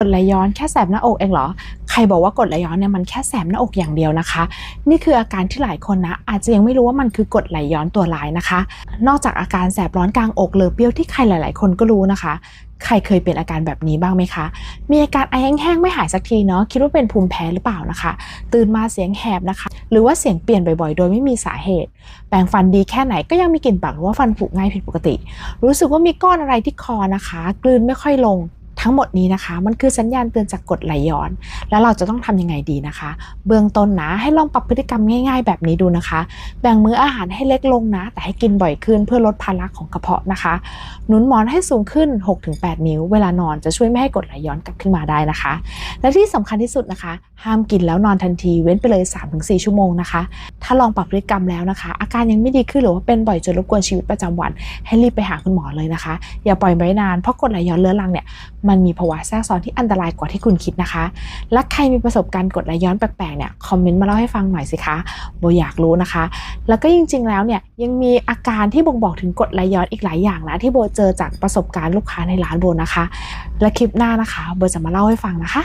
กดไหลย้อนแค่แสบหน้าอกเองเหรอ ใครบอกว่ากดไหลย้อนเนี่ยมันแค่แสบหน้าอกอย่างเดียวนะคะ นี่คืออาการที่หลายคนนะอาจจะยังไม่รู้ว่ามันคือกดไหลย้อนตัวร้ายนะคะ นอกจากอาการแสบร้อนกลางอกหรือเปรี้ยวที่ใครหลาย ๆ คนก็รู้นะคะ ใครเคยเป็นอาการแบบนี้บ้างไหมคะ มีอาการไอแห้งๆไม่หายสักทีเนาะ คิดว่าเป็นภูมิแพ้หรือเปล่านะคะ ตื่นมาเสียงแหบนะคะ หรือว่าเสียงเปลี่ยนบ่อย ๆ โดยไม่มีสาเหตุ แปรงฟันดีแค่ไหนก็ยังมีกลิ่นปากหรือว่าฟันผุง่ายผิดปกติ รู้สึกว่ามีก้อนอะไรที่คอนะคะ กลืนไม่ค่อยลง ทั้งหมดนี้นะคะ มันคือสัญญาณเตือนจากกรดไหลย้อน แล้วเราจะต้องทำยังไงดีนะคะ เบื้องต้นนะให้ลองปรับพฤติกรรมง่าย ๆ แบบนี้ดูนะคะ แบ่งมื้ออาหารให้เล็กลงนะ แต่ให้กินบ่อยขึ้นเพื่อลดภาระของกระเพาะนะคะหนุนหมอนให้สูงขึ้น 6-8 นิ้ว เวลานอนจะช่วยไม่ให้กรดไหลย้อนกลับขึ้นมาได้นะคะ และที่สำคัญที่สุดนะคะ ห้ามกินแล้วนอนทันทีเว้นไปเลย 3-4 ชั่วโมงนะคะ ถ้าลองปรับพฤติกรรมแล้วนะคะ อาการยังไม่ดีขึ้นหรือว่าเป็นบ่อยจนรบกวนชีวิตประจำวัน ให้รีบไปหาคุณหมอเลยนะคะ อย่าปล่อยไว้นานเพราะกรดไหลย้อนเรื้อรังเนี่ยมันมีภาวะแทรกซ้อนที่อันตรายกว่าที่คุณคิดนะคะ และใครมีประสบการณ์กรดไหลย้อนแปลกๆเนี่ยคอมเมนต์มาเล่าให้ฟังหน่อยสิคะโบอยากรู้นะคะ แล้วก็จริง ๆ แล้วเนี่ยยังมีอาการที่บ่งบอกถึงกรดไหลย้อนอีกหลายอย่างนะที่โบเจอจากประสบการณ์ลูกค้าในร้านโบนะคะ และคลิปหน้านะคะโบจะมาเล่าให้ฟังนะคะ